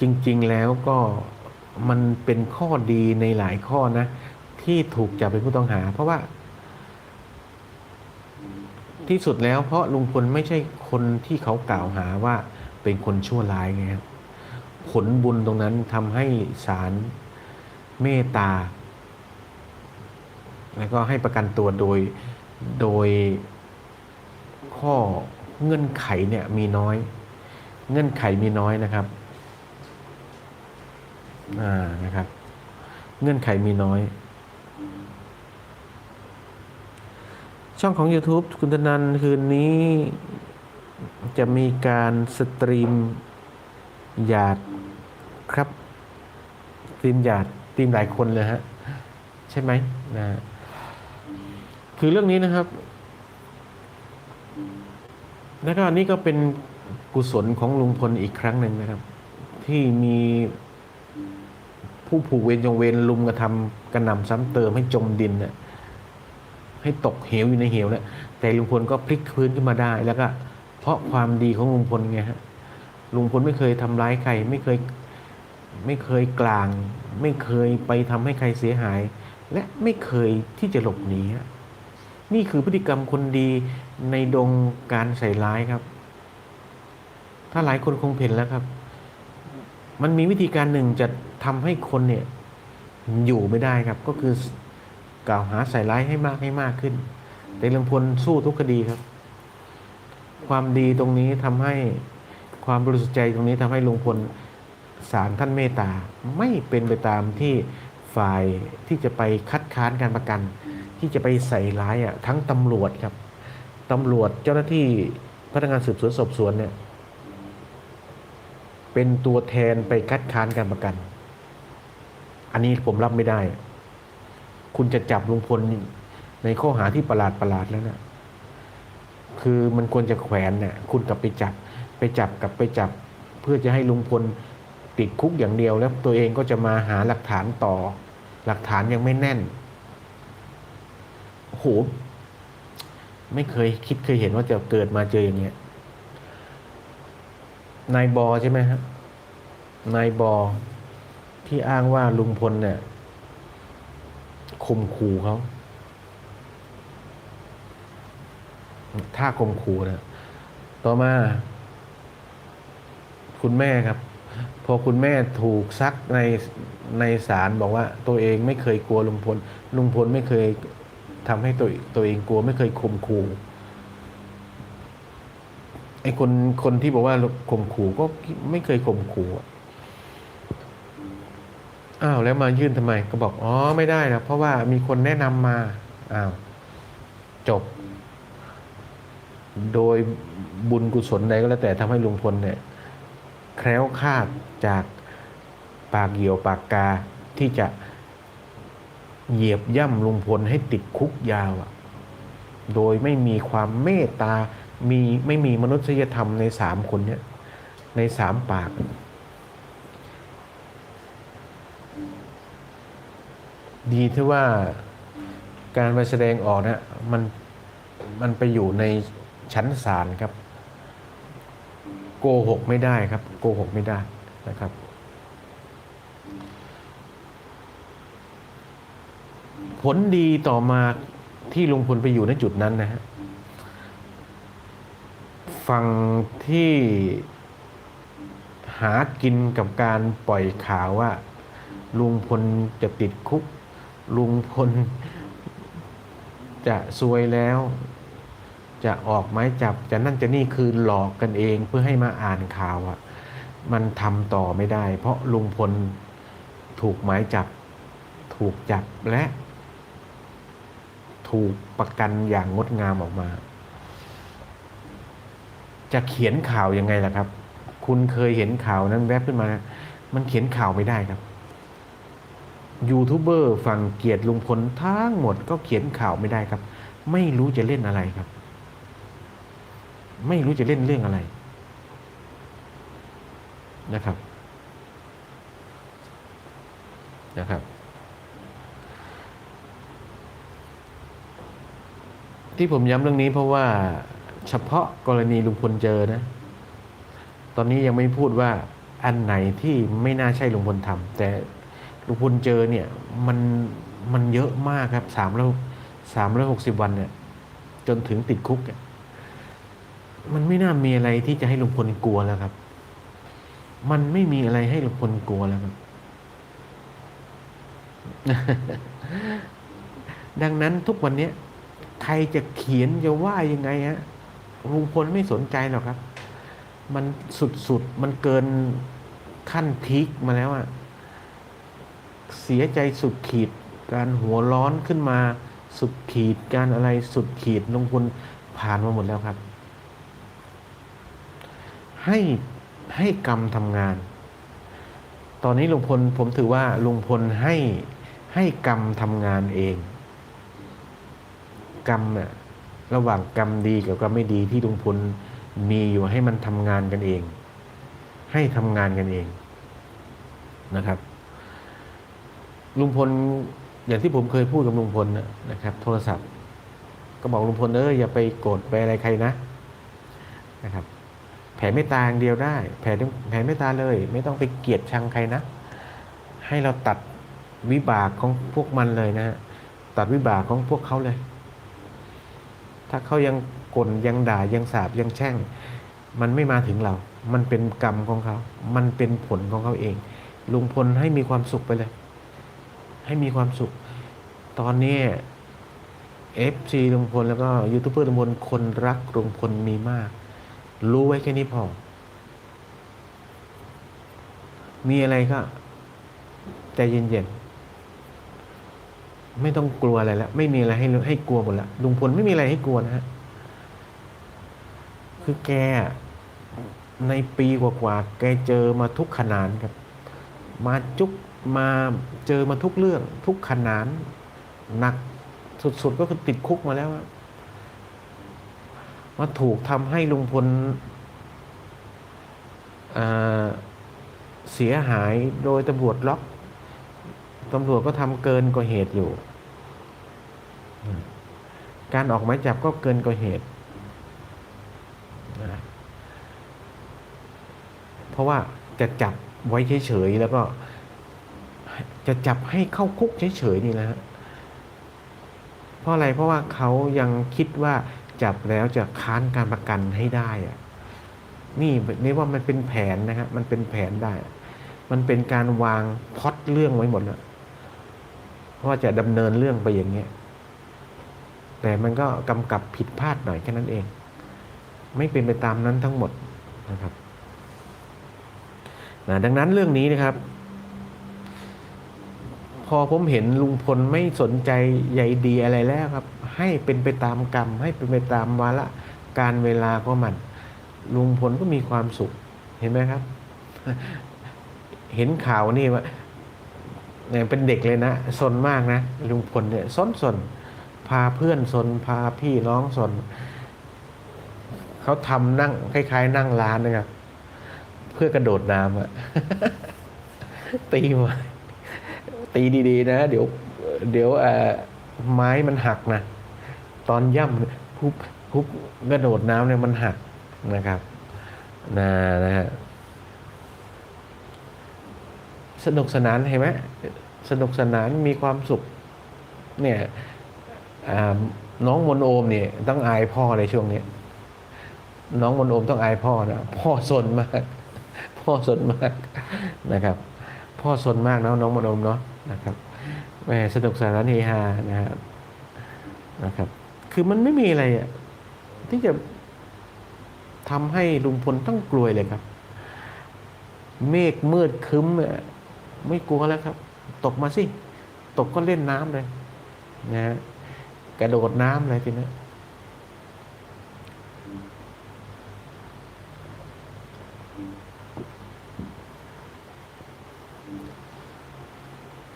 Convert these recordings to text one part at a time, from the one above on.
จริงๆแล้วก็มันเป็นข้อดีในหลายข้อนะ ที่ถูกจับเป็นผู้ต้องหา เพราะว่า ที่สุดแล้วเพราะลุงพลไม่ใช่คนที่เขากล่าวหาว่าเป็นคนชั่วร้ายไงครับผลบุญตรงนั้นทำให้ศาลเมตตา แล้วก็ให้ประกันตัวโดยโดยข้อเงื่อนไขเนี่ยมีน้อย เงื่อนไขมีน้อยนะครับ อ่านะครับ เงื่อนไขมีน้อย ช่องของ YouTube คุณธนันคืนนี้จะมีการสตรีมหยาดครับสตรีมหยาดสตรีมหลายคนเลยฮะ ใช่ไหมนะฮะคือเรื่องนี้นะครับ แล้วก็อันนี้ก็เป็นกุศลของลุงพลอีกครั้งหนึ่งนะครับ ที่มี ผู้ผูกเวรจงเวรลุมกระทำกระหน่ำซ้ำเติมให้จมดินน่ะให้ตกเหวอยู่ในเหวเนี่ยแต่ลุงพลก็พลิกพื้นขึ้นมาได้แล้วก็ เพราะความดีของลุงพลไงฮะลุงพลไม่เคยทำร้ายใครไม่เคยไม่เคยกลาง ไม่เคยไปทำให้ใครเสียหาย และไม่เคยที่จะหลบหนีฮะนี่คือพฤติกรรมคนดีในดงการใส่ร้ายครับ ถ้าหลายคนคงเห็นแล้วครับ มันมีวิธีการหนึ่งจะทำให้คนเนี่ยอยู่ไม่ได้ครับ ก็คือกล่าวหาใส่ร้ายให้มากให้มากขึ้น แต่ลุงพลสู้ทุกคดีครับ ความดีตรงนี้ทำให้ความบริสุทธิ์ใจตรงนี้ทำให้ลุงพลศาลท่านเมตตาไม่เป็นไปตามที่ฝ่ายที่จะไปคัดค้านการประกัน ที่จะไปใส่ร้ายอะทั้งตำรวจครับตำรวจเจ้าหน้าที่พนักงานสืบสวนสอบสวนเนี่ย เป็นตัวแทนไปคัดค้านการประกัน อันนี้ผมรับไม่ได้ คุณจะจับลุงพลในข้อหาที่ประหลาดประหลาดแล้วนะคือมันควรจะแขวนเนี่ยคุณกลับไปจับ ไปจับกลับไปจับ เพื่อจะให้ลุงพลติดคุกอย่างเดียว แล้วตัวเองก็จะมาหาหลักฐานต่อ หลักฐานยังไม่แน่นโอ้โหไม่เคยคิดเคยเห็นว่าจะเกิดมาเจออย่างเงี้ย นายบอใช่ไหมครับนายบอที่อ้างว่าลุงพลเนี่ยข่มขู่เขาถ้าข่มขู่นะต่อมา คุณแม่ครับ พอคุณแม่ถูกซักในในศาลบอกว่า ตัวเองไม่เคยกลัวลุงพลลุงพลไม่เคยทำให้ตัวตัวเองกลัวไม่เคยข่มขู่ ไอ้คนคนที่บอกว่าข่มขู่ก็ไม่เคยข่มขู่อะอ้าวแล้วมายื่นทำไมก็บอกอ๋อไม่ได้นะเพราะว่ามีคนแนะนำมาอ้าวจบ โดยบุญกุศลใดก็แล้วแต่ทำให้ลุงพลเนี่ย แคล้วคลาดจากปากเหี่ยวปากกาที่จะเหยียบย่ำลุงพลให้ติดคุกยาวอะโดยไม่มีความเมตตา มีไม่มีมนุษยธรรมในสามคนเนี้ยในสามปาก ดีที่ว่าการไปแสดงออกเนะมันมันไปอยู่ในชั้นศาลครับ โกหกไม่ได้ครับ โกหกไม่ได้นะครับ ผลดีต่อมาที่ลุงพลไปอยู่ในจุดนั้นนะฮะ ฝั่งที่หากินกับการปล่อยข่าวว่า ลุงพลจะติดคุก ลุงพลจะซวยแล้ว จะออกไม้จับจะนั่นจะนี่คือหลอกกันเองเพื่อให้มาอ่านข่าวอะมันทำต่อไม่ได้ เพราะลุงพลถูกหมายจับ ถูกจับและ ถูกประกันอย่างงดงามออกมา จะเขียนข่าวยังไงล่ะครับ คุณเคยเห็นข่าวนั้นแวบขึ้นมา มันเขียนข่าวไม่ได้ครับยูทูบเบอร์ฝั่งเกียรติลุงพลทั้งหมดก็เขียนข่าวไม่ได้ครับ ไม่รู้จะเล่นอะไรครับ ไม่รู้จะเล่นเรื่องอะไรนะครับนะครับ ที่ผมย้ำเรื่องนี้เพราะว่า เฉพาะกรณีลุงพลเจอนะ ตอนนี้ยังไม่พูดว่าอันไหนที่ไม่น่าใช่ลุงพลทำแต่ลุงพลเจอเนี่ยมันมันเยอะมากครับสามร้อยสามร้อยหกสิบวันเนี่ย จนถึงติดคุก มันไม่น่ามีอะไรที่จะให้ลุงพลกลัวแล้วครับ มันไม่มีอะไรให้ลุงพลกลัวแล้วครับ ดังนั้นทุกวันนี้ใครจะเขียนจะว่ายังไงฮะ ลุงพลไม่สนใจหรอกครับ มันสุดๆ มันเกินขั้นพีคมาแล้วอะเสียใจสุดขีด การหัวร้อนขึ้นมา สุดขีด การอะไรสุดขีดลุงพลผ่านมาหมดแล้วครับ ให้ให้กรรมทำงาน ตอนนี้ลุงพลผมถือว่าลุงพลให้ให้กรรมทำงานเอง กรรมเนี่ย ระหว่างกรรมดีกับกรรมไม่ดีที่ลุงพลมีอยู่ให้มันทำงานกันเอง ให้ทำงานกันเองนะครับ ลุงพลอย่างที่ผมเคยพูดกับลุงพลนะครับ โทรศัพท์ ก็บอกลุงพลเอออย่าไปโกรธไปอะไรใครนะนะครับ แผ่เมตตาอย่างเดียวได้ แผ่แผ่เมตตาเลย ไม่ต้องไปเกลียดชังใครนะ ให้เราตัดวิบากของพวกมันเลยนะฮะตัดวิบากของพวกเขาเลย ถ้าเขายังกลยังด่ายังสาบยังแช่ง มันไม่มาถึงเรา มันเป็นกรรมของเขา มันเป็นผลของเขาเอง ลุงพลให้มีความสุขไปเลย ให้มีความสุข ตอนนี้เอฟซีลุงพลแล้วก็ยูทูบเบอร์ลุงพลคนรักลุงพลมีมาก รู้ไว้แค่นี้พอ มีอะไรก็ใจเย็นๆ ไม่ต้องกลัวอะไรแล้ว ไม่มีอะไรให้ให้กลัวหมดแล้วลุงพลไม่มีอะไรให้กลัวนะฮะคือแกในปีกว่าๆแกเจอมาทุกขนานครับ มาจุกมาเจอมาทุกเรื่องทุกขนานหนักสุดๆก็คือติดคุกมาแล้วมาถูกทำให้ลุงพลเสียหายโดยตำรวจล็อกตำรวจก็ทำเกินกว่าเหตุอยู่ การออกหมายจับก็เกินกว่าเหตุนะเพราะว่าจะจับไว้เฉยๆแล้วก็จะจับให้เข้าคุกเฉยๆนี่แหละฮะเพราะอะไรเพราะว่าเขายังคิดว่าจับแล้วจะค้านการประกันให้ได้อะนี่นี่ว่ามันเป็นแผนนะครับมันเป็นแผนได้ มันเป็นการวางพอดเรื่องไว้หมดแล้วว่าจะดำเนินเรื่องไปอย่างเงี้ย แต่มันก็กำกับผิดพลาดหน่อยแค่นั้นเอง ไม่เป็นไปตามนั้นทั้งหมดนะครับนะดังนั้นเรื่องนี้นะครับ พอผมเห็นลุงพลไม่สนใจใยดีอะไรแล้วครับ ให้เป็นไปตามกรรม ให้เป็นไปตามวาระการเวลาก็มัน ลุงพลก็มีความสุขเห็นไหมครับ เห็นข่าวนี่ว่าเนี่ยเป็นเด็กเลยนะสนมากนะลุงพลเนี่ยสนสน พาเพื่อนสนพาพี่น้องสน เขาทำนั่งคล้ายๆ นั่งร้านนะครับ เพื่อกระโดดน้ำอะตีมาตีดีๆ นะ เดี๋ยว เดี๋ยวไม้มันหักนะตอนย่ำพุบพุบกระโดดน้ำเนี่ยมันหักนะครับนะนะฮะสนุกสนานเห็นไหมสนุกสนานมีความสุข เนี่ย น้องมนโอมเนี่ยต้องอายพ่อในช่วงนี้ น้องมนโอมต้องอายพ่อนะพ่อสนมาก พ่อสนมากนะครับ พ่อสนมากนะน้องมนโอมเนาะนะครับแหมสนุกสนานเฮฮานะครับนะครับ คือมันไม่มีอะไรอะที่จะทำให้ลุงพลต้องกลัวเลยครับ เมฆมืดคึ้มไม่กลัวแล้วครับ ตกมาสิ ตกก็เล่นน้ำเลยนะฮะ กระโดดน้ำเลยทีนี้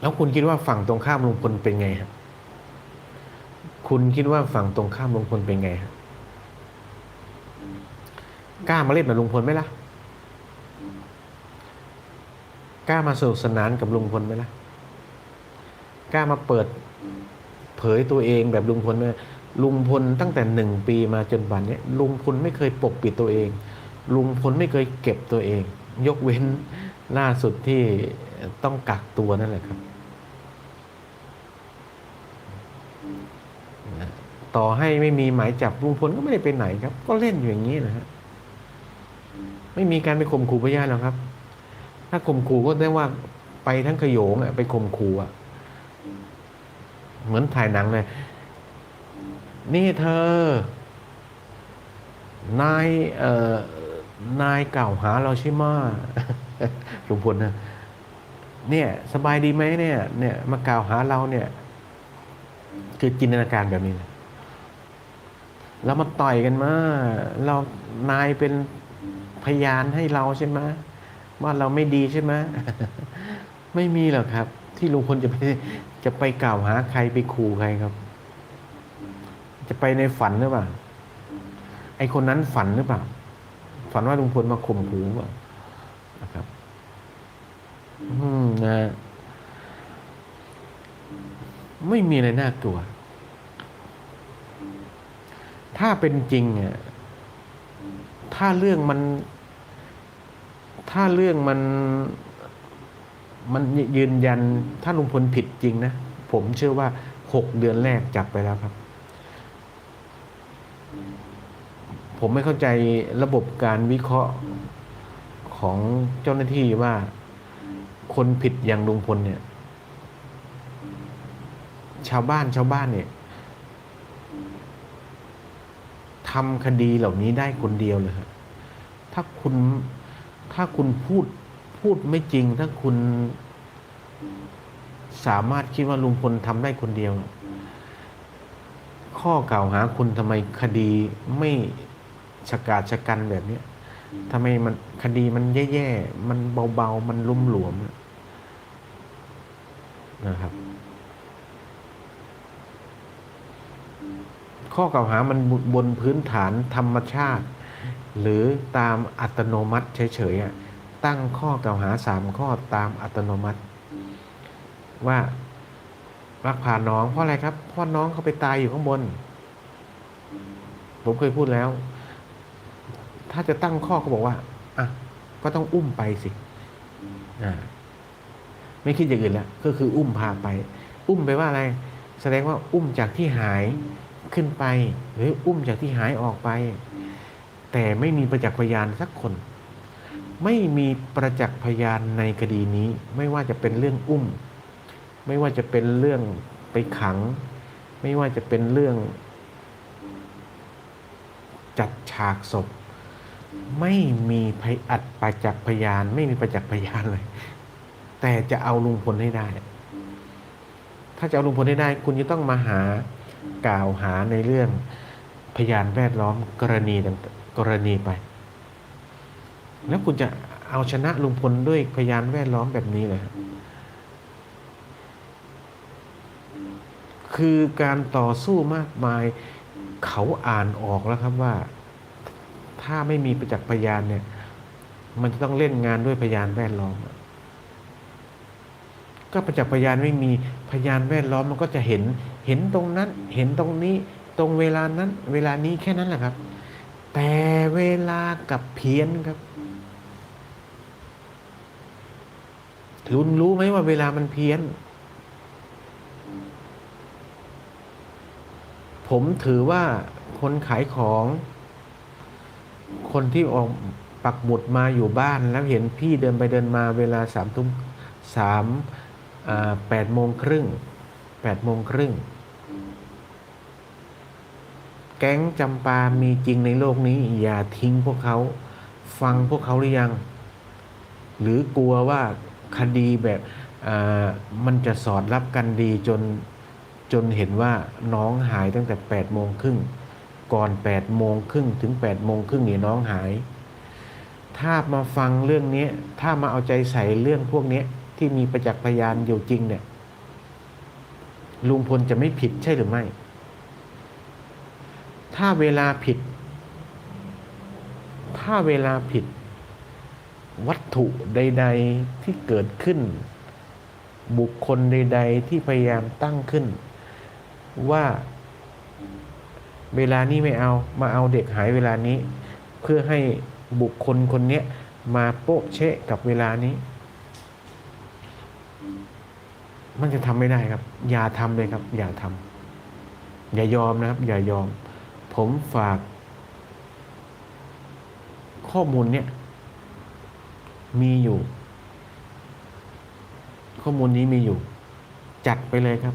แล้วคุณคิดว่าฝั่งตรงข้ามลุงพลเป็นไงฮะคุณคิดว่าฝั่งตรงข้ามลุงพลเป็นไงฮะกล้ามาเล่นกับลุงพลไหมล่ะกล้ามาสนุกสนานกับลุงพลไหมล่ะกล้ามาเปิด ผยตัวเองแบบลุงพลลุงพลตั้งแต่หนึ่งปีมาจนวันนี้ลุงพลไม่เคยปกปิดตัวเอง ลุงพลไม่เคยเก็บตัวเอง ยกเว้นล่าสุดที่ต้องกักตัวนั่นแหละครับ ต่อให้ไม่มีหมายจับลุงพลก็ไม่ได้ไปไหนครับ ก็เล่นอยู่อย่างนี้นะฮะไม่มีการไปข่มขู่พยานหรอกครับ ถ้าข่มขู่ก็ได้ว่าไปทั้งขโยงอะไปข่มขู่อะ เหมือนถ่ายหนังเลย นี่เธอนายเอ่อนายกล่าวหาเราใช่ไหมลุงพลนะเนี่ยสบายดีไหมเนี่ย เนี่ยมากล่าวหาเราเนี่ย คือจินตนาการแบบนี้นะแล้วมาต่อยกันมาเรานายเป็นพยานให้เราใช่ไหมว่าเราไม่ดีใช่ไหมไม่มีหรอกครับ ที่ลุงพลจะไปจะไปกล่าวหาใครไปขู่ใครครับ จะไปในฝันหรือเปล่าไอคนนั้นฝันหรือเปล่าฝันว่าลุงพลมาข่มขู่หรือเปล่านะครับ อืมนะไม่มีอะไรน่ากลัว ถ้าเป็นจริงอะถ้าเรื่องมัน ถ้าเรื่องมัน มันยืนยันถ้าลุงพลผิดจริงนะ ผมเชื่อว่าหกเดือนแรกจับไปแล้วครับ ผมไม่เข้าใจระบบการวิเคราะห์ของเจ้าหน้าที่ว่าคนผิดอย่างลุงพลเนี่ย ชาวบ้านชาวบ้านเนี่ยทำคดีเหล่านี้ได้คนเดียวเลยครับถ้าคุณถ้าคุณพูด พูดไม่จริงถ้าคุณสามารถคิดว่าลุงพลทำได้คนเดียว ข้อกล่าวหาคุณทำไมคดีไม่ชะกาจชะกันแบบนี้ทำไมมันคดีมันแย่ๆ มันเบาๆ มันลุ่มหลวมนะครับ ข้อกล่าวหามันบนพื้นฐานธรรมชาติ หรือตามอัตโนมัติเฉยๆอะ ตั้งข้อกล่าวหาสามข้อตามอัตโนมัติ ว่ารักพาน้องเพราะอะไรครับเพราะน้องเขาไปตายอยู่ข้างบน ผมเคยพูดแล้ว ถ้าจะตั้งข้อก็บอกว่าอะก็ต้องอุ้มไปสิอ่าไม่คิดอย่างอื่นแล้วก็คืออุ้มพาไป อุ้มไปว่าอะไร แสดงว่าอุ้มจากที่หายขึ้นไป หรืออุ้มจากที่หายออกไป แต่ไม่มีประจักษ์พยานสักคน ไม่มีประจักษ์พยานในคดีนี้ ไม่ว่าจะเป็นเรื่องอุ้ม ไม่ว่าจะเป็นเรื่องไปขัง ไม่ว่าจะเป็นเรื่อง จัดฉากศพ ไม่มีพยอัดประจักษ์พยาน ไม่มีประจักษ์พยานเลย แต่จะเอาลุงพลให้ได้ ถ้าจะเอาลุงพลให้ได้ คุณจะต้องมาหากล่าวหาในเรื่องพยานแวดล้อมกรณีต่างกรณีไป แล้วคุณจะเอาชนะลุงพลด้วยพยานแวดล้อมแบบนี้เลยครับคือการต่อสู้มากมาย เขาอ่านออกแล้วครับว่า ถ้าไม่มีประจักษ์พยานเนี่ย มันจะต้องเล่นงานด้วยพยานแวดล้อม ก็ประจักษ์พยานไม่มีพยานแวดล้อมมันก็จะเห็น เห็นตรงนั้น เห็นตรงนี้ ตรงเวลานั้น เวลานี้แค่นั้นแหละครับ แต่เวลากับเพี้ยนครับ ลุนรู้ไหมว่าเวลามันเพี้ยน ผมถือว่าคนขายของ คนที่ออกปักหมุดมาอยู่บ้านแล้วเห็นพี่เดินไปเดินมาเวลาสามทุ่มสามแปดโมงครึ่งแปดโมงครึ่งแก๊งจำปามีจริงในโลกนี้ อย่าทิ้งพวกเขา ฟังพวกเขาหรือยัง หรือกลัวว่า คดีแบบมันจะสอดรับกันดีจนจนเห็นว่าน้องหายตั้งแต่แปดโมงครึ่งก่อนแปดโมงครึ่งถึงแปดโมงครึ่งเนี่ยน้องหาย ถ้ามาฟังเรื่องนี้ถ้ามาเอาใจใส่เรื่องพวกนี้ที่มีประจักษ์พยานอยู่จริงเนี่ยลุงพลจะไม่ผิดใช่หรือไม่ ถ้าเวลาผิด ถ้าเวลาผิด วัตถุใด ๆที่เกิดขึ้น บุคคลใด ๆ ที่พยายามตั้งขึ้น ว่าเวลานี้ไม่เอามาเอาเด็กหายเวลานี้ เพื่อให้บุคคลคนนี้มาโป๊ะเชะกับเวลานี้ มันจะทำไม่ได้ครับ อย่าทำเลยครับ อย่าทำอย่ายอมนะครับ อย่ายอม ผมฝากข้อมูลเนี่ย มีอยู่ ข้อมูลนี้มีอยู่ จัดไปเลยครับ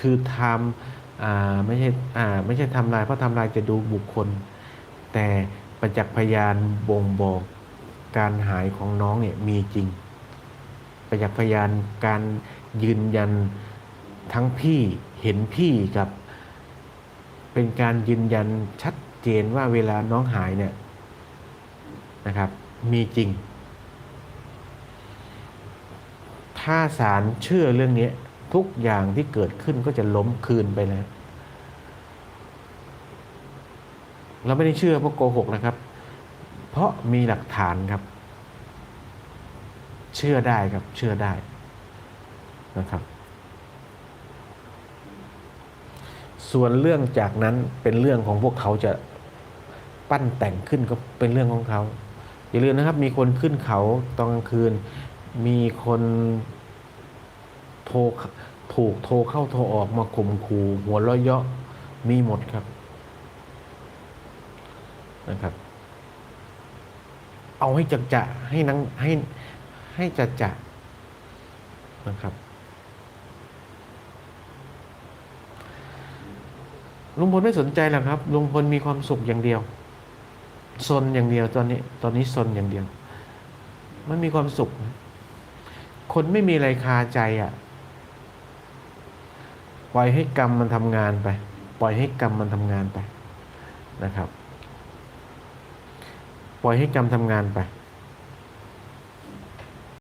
คือทำอไม่ใช่อไม่ใช่ทำลายเพราะทำลายจะดูบุคคล แต่ประจักษ์พยานบ่งบอกการหายของน้องเนี่ยมีจริง ประจักษ์พยานการยืนยันทั้งพี่เห็นพี่กับ เป็นการยืนยันชัดเจนว่าเวลาน้องหายเนี่ยนะครับ มีจริง ถ้าศาลเชื่อเรื่องนี้ทุกอย่างที่เกิดขึ้นก็จะล้มคืนไปแล้วเราไม่ได้เชื่อเพราะโกหกนะครับ เพราะมีหลักฐานครับ เชื่อได้ครับเชื่อได้นะครับ ส่วนเรื่องจากนั้นเป็นเรื่องของพวกเขาจะปั้นแต่งขึ้นก็เป็นเรื่องของเขา อย่าลืมนะครับ มีคนขึ้นเขาตอนกลางคืน มีคน โทรถูกโทรเข้าโทรออกมาข่มขู่หัวเราะเยาะมีหมดครับนะครับ เอาให้จักจะให้นังให้ให้จัดจะนะครับลุงพลไม่สนใจหรอกครับลุงพลมีความสุขอย่างเดียวซนอย่างเดียวตอนนี้ ตอนนี้ซนอย่างเดียว มันมีความสุข คนไม่มีอะไรคาใจอะ่ะ ปล่อยให้กรรมมันทำงานไป ปล่อยให้กรรมมันทำงานไปนะครับ ปล่อยให้กรรมทำงานไป